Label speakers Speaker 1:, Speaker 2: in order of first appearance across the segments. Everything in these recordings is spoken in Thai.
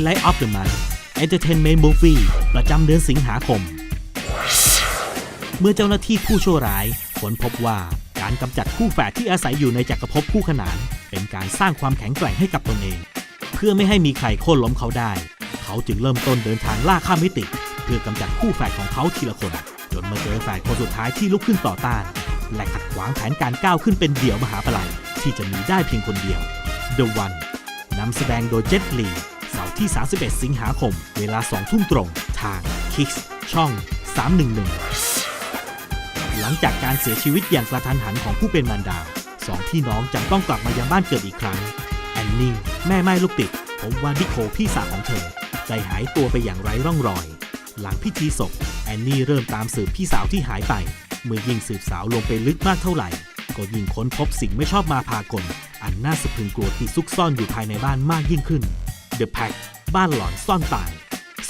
Speaker 1: Highlight of the Month Entertainment Movie ประจำเดือนสิงหาคม เมื่อเจ้าหน้าที่ผู้ชั่วร้ายค้นพบว่าการกำจัดคู่แฝดที่อาศัยอยู่ในจักรภพคู่ขนาน เป็นการสร้างความแข็งแกร่งให้กับตนเอง เพื่อไม่ให้มีใครโค่นล้มเขาได้ เขาจึงเริ่มต้นเดินทางล่าข้ามมิติ เพื่อกำจัดคู่แฝดของเขาทีละคน จนมาเจอแฝดคนสุดท้ายที่ลุกขึ้นต่อต้าน และขัดขวางแผนการก้าวขึ้นเป็นเดี่ยวมหาปลัยที่จะมีได้เพียงคนเดียว The One นำแสดงโดยเจ็ตลี ที่ 31 สิงหาคม เวลา 2 ทุ่มตรงทาง Kicks ช่อง 311 หลังจากการเสียชีวิตอย่างกระทันหันของผู้เป็นมารดาสองพี่น้องจำต้องกลับมายังบ้านเกิดอีกครั้ง แอนนี่แม่ไม้ลูกติดพบว่านิโคพี่สาวของเธอใจหายตัวไปอย่างไร้ร่องรอย หลังพิธีศพ แอนนี่เริ่มตามสืบพี่สาวที่หายไป เมื่อยิ่งสืบสาวลงไปลึกมากเท่าไหร่ ก็ยิ่งค้นพบสิ่งไม่ชอบมาพากล อันน่าสะพรึงกลัวที่ซุกซ่อนอยู่ภายในบ้านมากยิ่งขึ้น The Pack บ้านหลอนซ่อนตาย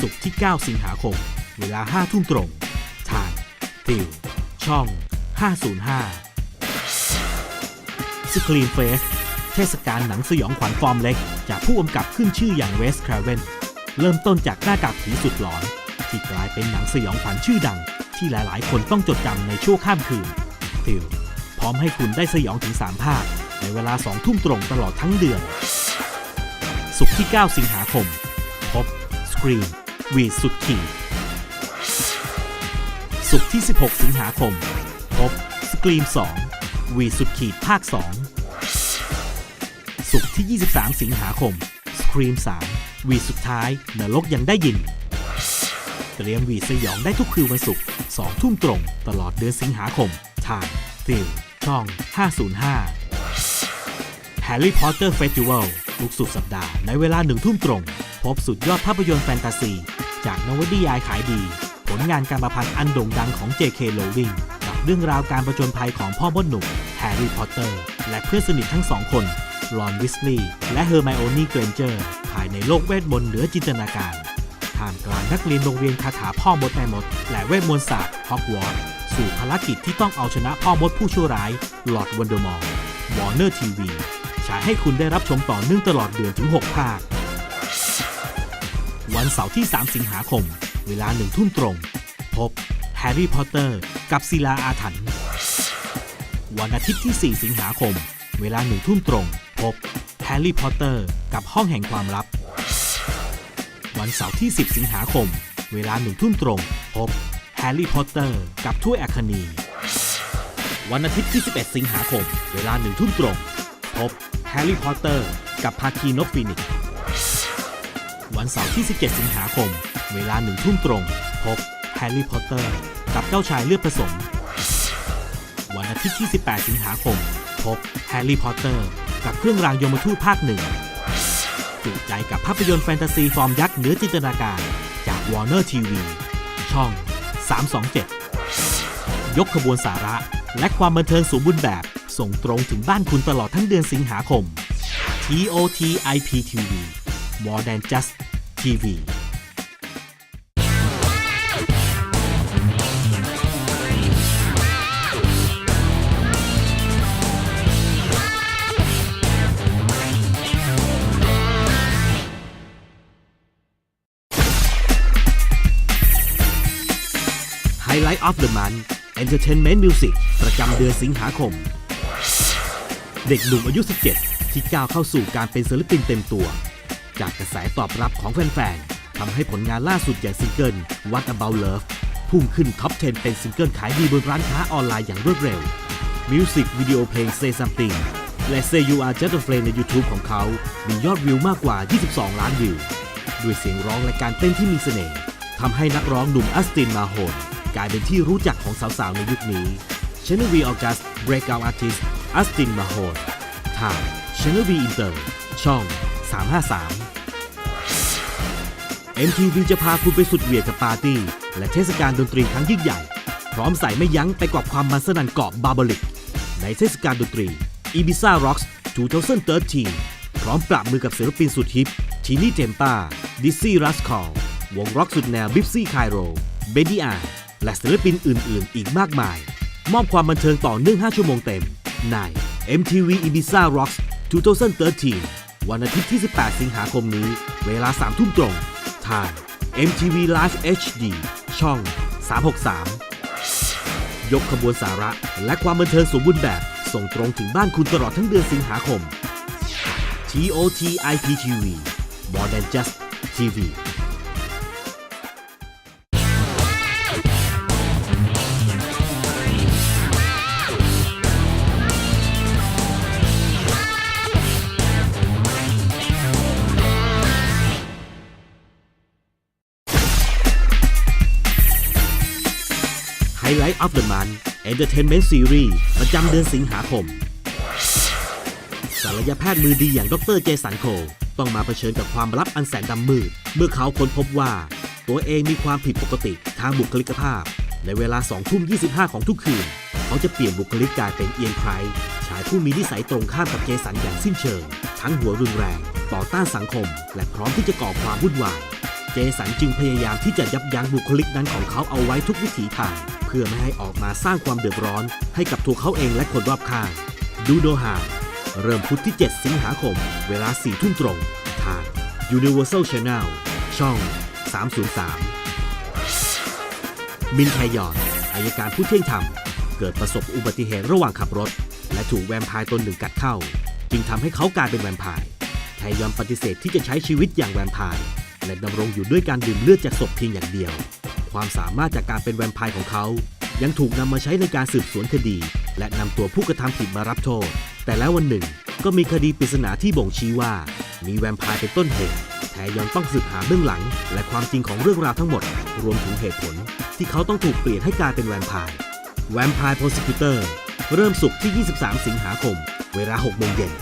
Speaker 1: ศุกร์ที่ 9 สิงหาคม เวลา 5 ทุ่มตรง ทางติว ช่อง 505สกรีนเฟสเทศกาลหนังสยองขวัญฟอร์มเล็ก จากผู้กำกับขึ้นชื่ออย่างเวสคราเวนเริ่มต้นจากหน้ากากผีสุดหลอน ที่กลายเป็นหนังสยองขวัญชื่อดัง ที่หลายๆ คนต้องจดจำในชั่วข้ามคืนติวพร้อมให้คุณได้สยองถึง 3 ภาค ในเวลา 2 ทุ่มตรงตลอดทั้งเดือนศุกร์ที่ 9 สิงหาคม พบสกรีนวีสุดขีดศุกที่ 16 สิงหาคม พบสกรีม 2 วีสุดขีดภาค2ศุกร์ที่ 23 สิงหาคม สกรีม 3 วีสุดท้ายนรกยังได้ยิน เตรียมวีสยองได้ทุกคืนวันศุกร์2ทุ่มตรง ตลอดเดือนสิงหาคม ทางฟิลช่อง 505 Harry Potter Festival ทุกสุดสัปดาห์ในเวลาหนึ่งทุ่มตรง พบสุดยอดภาพยนตร์แฟนตาซี จากนวนิยายขายดี ผลงานการประพันธ์อันโด่งดังของ J.K. Rowling กับเรื่องราวการประจนภัยของพ่อมดหนุ่มแฮร์รี่พอตเตอร์ และเพื่อนสนิททั้งสองคนรอนวิสลีย์และเฮอร์ไมโอนี่เกรนเจอร์ภายในโลกเวทมนต์เหนือจินตนาการท่ามกลางนักเรียนโรงเรียนคาถาพ่อมดแม่มด และเวทมนต์ศาสตร์ฮอกวอตส์สู่ภารกิจที่ต้องเอาชนะพ่อมดผู้ชั่วร้ายลอร์ดวันเดอร์มอร์วอร์เนอร์ทีวีฉายให้คุณได้รับชมต่อเนื่องตลอดเดือนถึง 6 ภาค วันเสาร์ที่ 3 สิงหาคม เวลาหนึ่งทุ่มตรง พบแฮร์รี่พอตเตอร์ กับศิลาอาถรรพ์วันอาทิตย์ที่ 4 สิงหาคม เวลาหนึ่งทุ่มตรง พบแฮร์รี่พอตเตอร์ กับห้องแห่งความลับ วันเสาร์ที่ 10 สิงหาคม เวลาหนึ่งทุ่มตรง พบแฮร์รี่พอตเตอร์ กับถ้วยอัคนีวันอาทิตย์ที่ 11 สิงหาคม เวลาหนึ่งทุ่มตรง พบแฮร์รี่พอตเตอร์ กับภาคีนกฟีนิกซ์ วันเสาร์ที่ 17 สิงหาคม เวลาหนึ่งทุ่มตรง พบแฮร์รี่พอตเตอร์ กับเจ้าชายเลือดผสม วันอาทิตย์ที่ 18 สิงหาคม พบแฮร์รี่พอตเตอร์ กับเครื่องรางยมทูตภาคหนึ่งจุใจกับภาพยนตร์แฟนตาซีฟอร์มยักษ์เหนือจินตนาการ จาก Warner TV ช่อง 327 ยกขบวนสาระ และความบันเทิงสมบูรณ์แบบ ส่งตรงถึงบ้านคุณตลอดทั้งเดือนสิงหาคม TOT IPTV More than just TV Highlight of the Month Entertainment Music ประจำเดือนสิงหาคม เด็กหนุ่มอายุ 17 ที่ก้าวเข้าสู่การเป็นศิลปินเต็มตัว จากกระแสตอบรับของแฟนๆทำให้ผลงานล่าสุดอย่างซิงเกิล What About Love พุ่งขึ้นท็อป 10 เป็นซิงเกิลขายดีบนร้านค้าออนไลน์อย่างรวดเร็ว มิวสิกวิดีโอเพลง Say Something และ Say You Are Just a Friend ใน YouTube ของเขา มียอดวิวมากกว่า 22 ล้านวิว ด้วยเสียงร้องและการเต้นที่มีเสน่ห์ทำให้นักร้องหนุ่มอัสตินมาโฮนกลายเป็นที่รู้จักของสาวๆ ในยุคนี้ Channel V August Breakout Artist อัสตินมาโฮนทาง Channel V Inter ช่อง 353 MTV จะพาคุณไปสุดเหวี่ยงกับปาร์ตี้ และเทศกาลดนตรีครั้งยิ่งใหญ่ พร้อมใส่ไม่ยั้งไปกว่าความมันสนั่นเกาะบาบลิก ในเทศกาลดนตรี Ibiza Rocks 2013 พร้อมปรับมือกับศิลปินสุดฮิปทีนี่เทมปาดิซี่รัสคอลวงร็อกสุดแนวบิฟซี่ไคโรเบดี้อาและศิลปินอื่น ๆ อีกมากมาย มอบความบันเทิงต่อเนื่อง 5 ชั่วโมงเต็ม ใน MTV Ibiza Rocks 2013 วันอาทิตย์ที่ 18 สิงหาคมนี้ เวลา 3 ทุ่มตรง ทาง MTV Live HD ช่อง 363 ยกขบวนสาระและความบันเทิงสมบูรณ์แบบ ส่งตรงถึงบ้านคุณตลอดทั้งเดือนสิงหาคม TOT IPTV More than just TV ไฮไลท์ of the month Entertainment Series ประจำเดือนสิงหาคมศัลยแพทย์มือดีอย่างดรเจสันโค ต้องมาเผชิญกับความลับอันแสนดำมืด เมื่อเขาค้นพบว่า ตัวเองมีความผิดปกติทางบุคลิกภาพ ในเวลา2ทุ่ม25 ของทุกคืน เขาจะเปลี่ยนบุคลิกกลายเป็นเอียนไพร์ชายผู้มีนิสัยตรงข้ามกับเจสันอย่างสิ้นเชิง ทั้งหัวรุนแรง ต่อต้านสังคม และพร้อมที่จะก่อความวุ่นวาย เจสันจึงพยายามที่จะยับยั้งบุคลิกนั้นของเขาเอาไว้ทุกวิถีทางเพื่อไม่ให้ออกมาสร้างความเดือดร้อน ให้กับตัวเขาเองและคนรอบข้าง ดูโดฮาเริ่มพุธที่ 7 สิงหาคม เวลา 4 ทุ่มตรง ทาง Universal Channel ช่อง 303 มินไทยอนอายการผู้เที่ยงธรรม เกิดประสบอุบัติเหตุระหว่างขับรถ และถูกแวมไพร์ตนหนึ่งกัดเข้า จึงทำให้เขากลายเป็นแวมไพร์ไทยอนปฏิเสธที่จะใช้ชีวิตอย่างแวมไพร์ และดำรงอยู่ด้วยการดื่มเลือดจากศพเพียงอย่างเดียว ความสามารถจากการเป็นแวมไพร์ของเขา ยังถูกนำมาใช้ในการสืบสวนคดี และนำตัวผู้กระทำผิดมารับโทษ แต่แล้ววันหนึ่ง ก็มีคดีปริศนาที่บ่งชี้ว่า มีแวมไพร์เป็นต้นเหตุแทยอนต้องสืบหาเบื้องหลัง และความจริงของเรื่องราวทั้งหมด รวมถึงเหตุผล ที่เขาต้องถูกเปลี่ยนให้กลายเป็นแวมไพร์แวมไพร์ Prosecutor เริ่มสุกที่ 23 สิงหาคม เวลา6โมงเย็น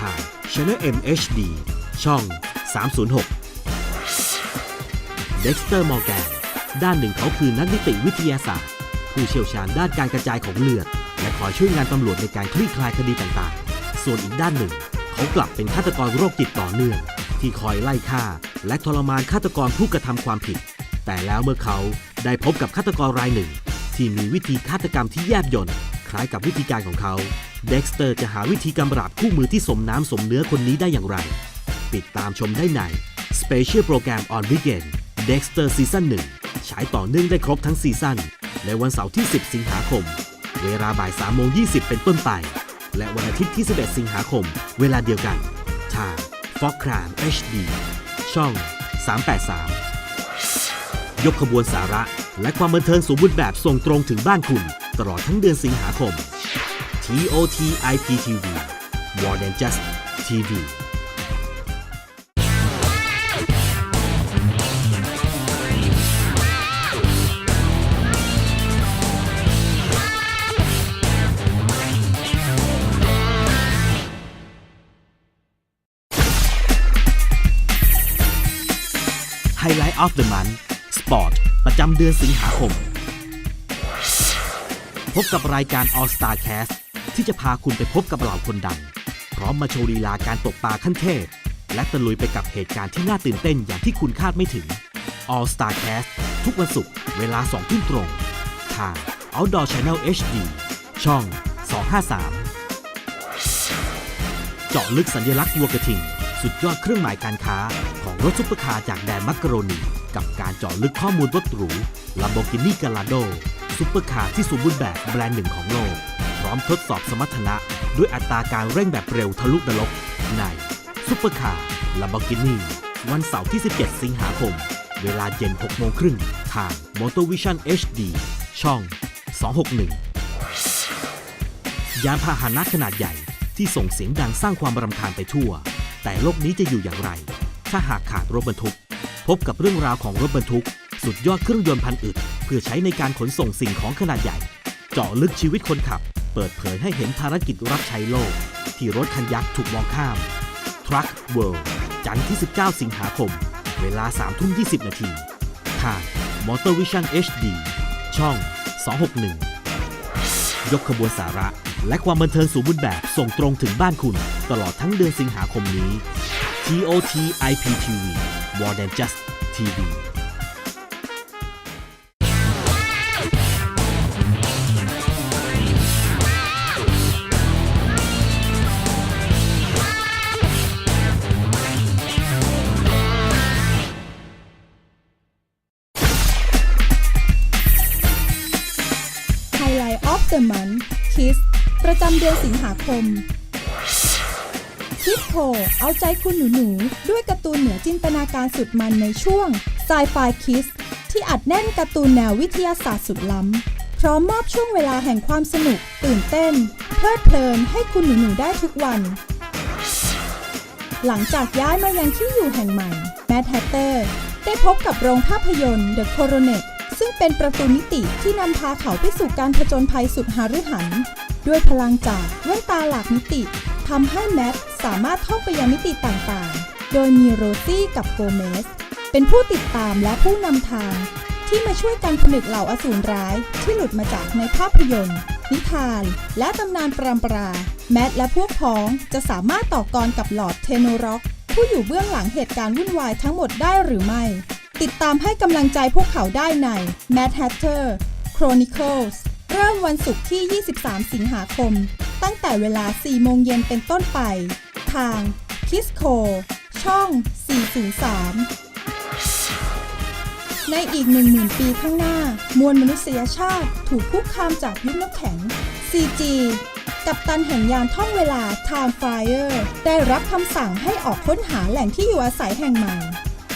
Speaker 1: ทาง Channel M HD ช่อง 306 Dexter Morgan ด้านหนึ่งเขาคือนักนิติวิทยาศาสตร์ ผู้เชี่ยวชาญด้านการกระจายของเลือด และคอยช่วยงานตำรวจในการคลี่คลายคดีต่างๆ ส่วนอีกด้านหนึ่ง เขากลับเป็นฆาตกรโรคจิตต่อเนื่อง ที่คอยไล่ฆ่า และทรมานฆาตกรผู้กระทำความผิด แต่แล้วเมื่อเขาได้พบกับฆาตกรรายหนึ่ง ที่มีวิธีฆาตกรรมที่แยบยลคล้ายกับวิธีการของเขาเด็กสเตอร์จะหาวิธีกำราบคู่มือที่สมน้ำสมเนื้อคนนี้ได้อย่างไร ติดตามชมได้ใน Special Program on Weekend Dexter Season 1ฉายต่อเนื่องได้ครบทั้งซีซั่น ในวันเสาร์ที่ 10 สิงหาคม เวลาบ่าย3โมง20 เป็นต้นไป และวันอาทิตย์ที่ 11 สิงหาคม เวลาเดียวกัน ทาง Fox Crime HD ช่อง 383 ยกขบวนสาระ และความบันเทิงสมบูรณ์แบบส่งตรงถึงบ้านคุณ ตลอดทั้งเดือนสิงหาคม TOT IPTV More than just TV ไฮไลท์ of the month สปอร์ตประจำเดือนสิงหาคม พบกับรายการ All Star Cast ที่จะพาคุณไปพบกับเหล่าคนดัง พร้อมมาโชว์ลีลาการตกปลาขั้นเทพ และตะลุยไปกับเหตุการณ์ที่น่าตื่นเต้นอย่างที่คุณคาดไม่ถึง All Star Cast ทุกวันศุกร์เวลา2ทุ่มตรง ทาง Outdoor Channel HD ช่อง 253 เจาะลึกสัญลักษณ์วัวกระทิง สุดยอดเครื่องหมายการ ค้าของรถซุปเปอร์คาร์จากแดนมักกะโรนี กับการเจาะลึกข้อมูลรถหรู Lamborghini Gallardo ซุปเปอร์คาร์ที่สมบูรณ์แบบแบรนด์หนึ่งของโลก พร้อมทดสอบสมรรถนะ ด้วยอัตราการเร่งแบบเร็วทะลุนรกในซุปเปอร์คาร์ Lamborghini วันเสาร์ที่ 17 สิงหาคม เวลาเย็น 6 โมงครึ่ง ทาง Motor Vision HD ช่อง 261 ยานพาหนะขนาดใหญ่ที่ส่งเสียงดังสร้างความรำคาญไปทั่ว แต่โลกนี้จะอยู่อย่างไร ถ้าหากขาดรถบรรทุก พบกับเรื่องราวของรถบรรทุก สุดยอดเครื่องยนต์พันอึดเพื่อใช้ในการขนส่งสิ่งของขนาดใหญ่ เจาะลึกชีวิตคนขับ เปิดเผยให้เห็นภารกิจรับใช้โลก ที่รถคันยักษ์ถูกมองข้าม Truck World จันทร์ที่ 19 สิงหาคม เวลา3ทุ่ม20 นาทีทาง Motor Vision HD ช่อง 261 ยกขบวนสาระ และความบันเทิงสูงบุญแบบส่งตรงถึงบ้านคุณ ตลอดทั้งเดือนสิงหาคมนี้ TOT IPTV More than just TV
Speaker 2: ประจำเดือนสิงหาคมคิดโคเอาใจคุณหนูๆด้วยการ์ตูนเหนือจินตนาการสุดมันในช่วง Sci-Fi Kiss ที่อัดแน่นการ์ตูนแนววิทยาศาสตร์สุดล้ำ พร้อมมอบช่วงเวลาแห่งความสนุก ตื่นเต้น เพลิดเพลินให้คุณหนูๆได้ทุกวัน หลังจากย้ายมายังที่อยู่แห่งใหม่ แมทแฮตเตอร์ ได้พบกับโรงภาพยนตร์ The Coronet ซึ่งเป็นประตูมิติที่นำพาเขาไปสู่การผจญภัยสุดหฤหัน ด้วยพลังจากแว่นตาหลากมิติทำให้แมทสามารถท่องไปยังมิติต่างๆ โดยมีโรซี่กับโกเมสเป็นผู้ติดตามและผู้นำทาง ที่มาช่วยกันผนึกเหล่าอสูรร้ายที่หลุดมาจากในภาพยนตร์ นิทาน และตำนานปรำปรา แมทและพวกพ้องจะสามารถต่อกรกับหลอดเทโนร็อกผู้อยู่เบื้องหลังเหตุการณ์วุ่นวายทั้งหมดได้หรือไม่ ติดตามให้กำลังใจพวกเขาได้ใน Mad Hatter Chronicles เริ่มวันศุกร์ที่ 23 สิงหาคม ตั้งแต่เวลา 4 โมงเย็นเป็นต้นไป ทาง Kisco ช่อง 403 ในอีก 10,000 ปีข้างหน้า มวลมนุษยชาติถูกคุกคามจากยุคน้ำแข็ง CG กับตันแห่งยานท่องเวลา Time Flyer ได้รับคำสั่งให้ออกค้นหาแหล่งที่อยู่อาศัยแห่งใหม่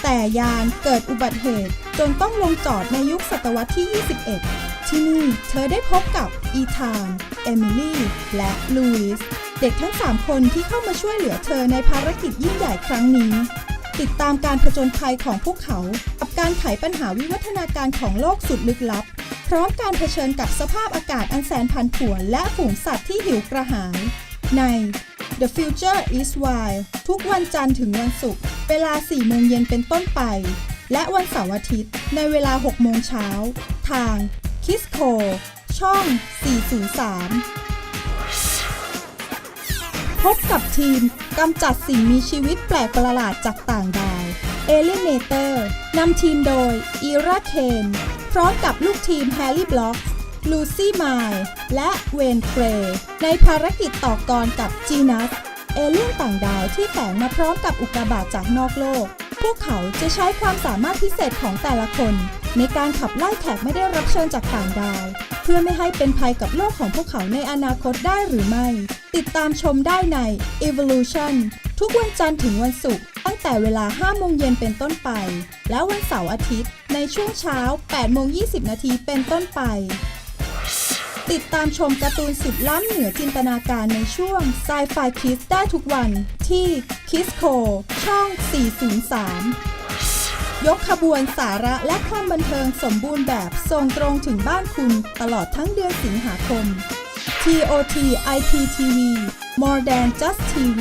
Speaker 2: แต่ยานเกิดอุบัติเหตุ จนต้องลงจอดในยุคศตวรรษที่ 21 ที่นี่เธอได้พบกับอีธาน เอมิลี่ และลูอิส เด็กทั้ง 3 คนที่เข้ามาช่วยเหลือเธอในภารกิจยิ่งใหญ่ครั้งนี้ ติดตามการผจญภัยของพวกเขา กับการไขปัญหาวิวัฒนาการของโลกสุดลึกลับ พร้อมการเผชิญกับสภาพอากาศอันแสนผันผวนและฝูงสัตว์ที่หิวกระหาย ใน The Future is Wild ทุกวันจันทร์ถึงวันศุกร์ เวลา 4 โมงเย็นเป็นต้นไป และวันเสาร์อาทิตย์ ในเวลา 6 โมงเช้า ทาง Kisco ช่อง 403 พบกับทีมกำจัดสิ่งมีชีวิตแปลกประหลาดจากต่างดาว a l i e n a t o r นำทีมโดย อีราเคน พร้อมกับลูกทีมแฮร์รี่บล็อกลูซี่มล์และเวนเกรในภารกิจต่อกรกับจีนัสเอเลี่ยนต่างดาวที่แฝงมาพร้อมกับอุกกาบาตจากนอกโลก พวกเขาจะใช้ความสามารถพิเศษของแต่ละคน ในการขับไล่แขกไม่ได้รับเชิญจากต่างดาว เพื่อไม่ให้เป็นภัยกับโลกของพวกเขาในอนาคตได้หรือไม่ ติดตามชมได้ใน Evolution ทุกวันจันทร์ถึงวันศุกร์ตั้งแต่เวลา 5 โมงเย็นเป็นต้นไป และวันเสาร์อาทิตย์ ในช่วงเช้า 8 โมง 20 นาทีเป็นต้นไป ติดตามชมการ์ตูนสุดล้ำเหนือจินตนาการในช่วง Sci-Fi Kids ได้ทุกวันที่ Kisco ช่อง 403 ยกขบวนสาระและความบันเทิงสมบูรณ์แบบส่งตรงถึงบ้านคุณตลอดทั้งเดือนสิงหาคม TOT IPTV More Than Just TV